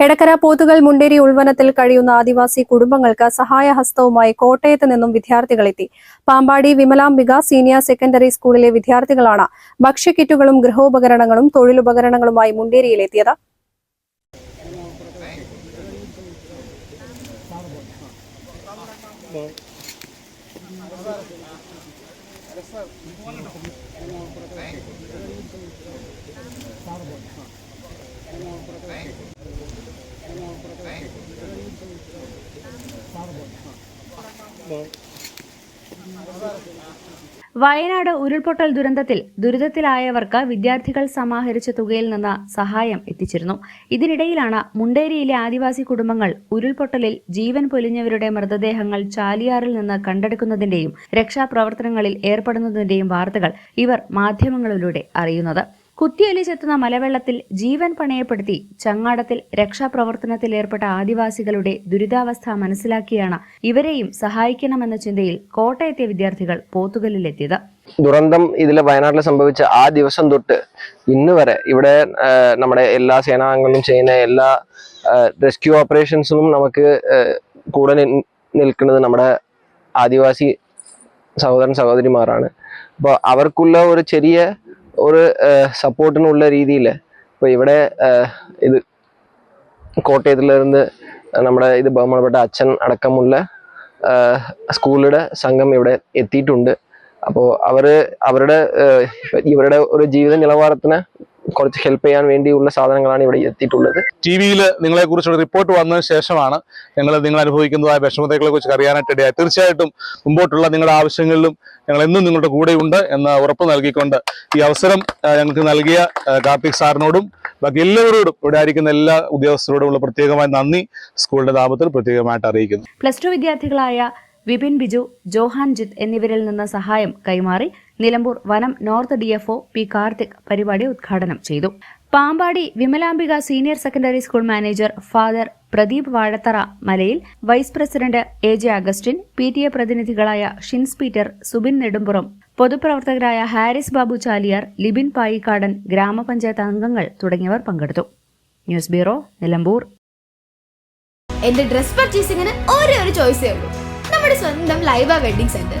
എടക്കര പോത്തുകൾ മുണ്ടേരി ഉൾവനത്തിൽ കഴിയുന്ന ആദിവാസി കുടുംബങ്ങൾക്ക് സഹായഹസ്തവുമായി കോട്ടയത്ത് നിന്നും വിദ്യാർത്ഥികളെത്തി പാമ്പാടി വിമലാംബിക സീനിയർ സെക്കൻഡറി സ്കൂളിലെ വിദ്യാർത്ഥികളാണ് ഭക്ഷ്യക്കിറ്റുകളും ഗൃഹോപകരണങ്ങളും തൊഴിലുപകരണങ്ങളുമായി മുണ്ടേരിയിലെത്തിയത്. വയനാട് ഉരുൾപൊട്ടൽ ദുരന്തത്തിൽ ദുരിതത്തിലായവർക്ക് വിദ്യാർത്ഥികൾ സമാഹരിച്ച തുകയിൽ നിന്ന് സഹായം എത്തിച്ചിരുന്നു. ഇതിനിടയിലാണ് മുണ്ടേരിയിലെ ആദിവാസി കുടുംബങ്ങൾ ഉരുൾപൊട്ടലിൽ ജീവൻ പൊലിഞ്ഞവരുടെ മൃതദേഹങ്ങൾ ചാലിയാറിൽ നിന്ന് കണ്ടെടുക്കുന്നതിന്റെയും രക്ഷാപ്രവർത്തനങ്ങളിൽ ഏർപ്പെടുന്നതിന്റെയും വാർത്തകൾ ഇവർ മാധ്യമങ്ങളിലൂടെ അറിയുന്നത്. കുത്തിയൊലിച്ചെത്തുന്ന മലവെള്ളത്തിൽ ജീവൻ പണയപ്പെടുത്തി ചങ്ങാടത്തിൽ രക്ഷാപ്രവർത്തനത്തിൽ ഏർപ്പെട്ട ആദിവാസികളുടെ ദുരിതാവസ്ഥ മനസ്സിലാക്കിയാണ് ഇവരെയും സഹായിക്കണമെന്ന ചിന്തയിൽ കോട്ടയത്തെ വിദ്യാർത്ഥികൾ പോത്തുകല്ലിലെത്തിയത്. ദുരന്തം ഇതിൽ വയനാട്ടിൽ സംഭവിച്ച ആ ദിവസം തൊട്ട് ഇന്ന് വരെ ഇവിടെ നമ്മുടെ എല്ലാ സേനാംഗങ്ങളും ചെയ്യുന്ന എല്ലാ റെസ്ക്യൂ ഓപ്പറേഷൻസിനും നമുക്ക് കൂടെ നിൽക്കുന്നത് നമ്മുടെ ആദിവാസി സഹോദരൻ സഹോദരിമാരാണ്. അപ്പോൾ അവർക്കുള്ള ഒരു ചെറിയ ഒരു സപ്പോർട്ടിനുള്ള രീതിയിൽ ഇപ്പോൾ ഇവിടെ ഇത് കോട്ടയത്തിലിരുന്ന് നമ്മുടെ ഇത് ബഹുമാനപ്പെട്ട അച്ഛൻ അടക്കമുള്ള സ്കൂളുടെ സംഘം ഇവിടെ എത്തിയിട്ടുണ്ട്. അപ്പോൾ അവർ അവരുടെ ഇവരുടെ ഒരു ജീവിത നിലവാരത്തിന് കുറച്ച് ഹെൽപ്പ് ചെയ്യാൻ വേണ്ടിയുള്ള സാധനങ്ങളാണ് ഇവിടെ എത്തിയിട്ടുള്ളത്. ടി വിയിൽ നിങ്ങളെ കുറിച്ചുള്ള റിപ്പോർട്ട് വന്നതിന് ശേഷമാണ് ഞങ്ങൾ നിങ്ങൾ അനുഭവിക്കുന്നതായ വിഷമതകളെ കുറിച്ച് അറിയാനായിട്ട് ഇടയായി തീർച്ചയായിട്ടും മുമ്പോട്ടുള്ള നിങ്ങളുടെ ആവശ്യങ്ങളിലും ഞങ്ങൾ എന്നും നിങ്ങളുടെ കൂടെയുണ്ട് എന്ന് ഉറപ്പ് നൽകിക്കൊണ്ട് ഈ അവസരം ഞങ്ങൾക്ക് നൽകിയ കാർത്തിക് സാറിനോടും ബാക്കി എല്ലാവരോടും ഇവിടെ ആയിരിക്കുന്ന എല്ലാ ഉദ്യോഗസ്ഥരോടുമുള്ള പ്രത്യേകമായ നന്ദി സ്കൂളിന്റെ നാമത്തിൽ പ്രത്യേകമായിട്ട് അറിയിക്കുന്നു. പ്ലസ് ടു വിദ്യാർത്ഥികളായ വിപിൻ ബിജു ജോഹാൻ ജിത്ത് എന്നിവരിൽ നിന്ന് സഹായം കൈമാറി നിലമ്പൂർ വനം നോർത്ത് ഡിഎഫ്ഒ പി കാർത്തിക് പരിപാടി ഉദ്ഘാടനം ചെയ്തു. Pampady Vimalambika senior secondary school manager father Pradeep Vazhathara Malayil vice president A J Augustin P T A പ്രതിനിധികളായ Shins Peter Subin Nedumpuram പൊതുപ്രവർത്തകരായ ഹാരിസ് ബാബു ചാലിയാർ ലിബിൻ പായിക്കാടൻ ഗ്രാമപഞ്ചായത്ത് അംഗങ്ങൾ തുടങ്ങിയവർ പങ്കെടുത്തു. News bureau Nilambur. എന്റെ ഡ്രസ് പർച്ചേസിംഗിന് ഒരേ ഒരു ചോയ്സേ ഉള്ളൂ. നമ്മുടെ സ്വന്തം Laiba wedding centre.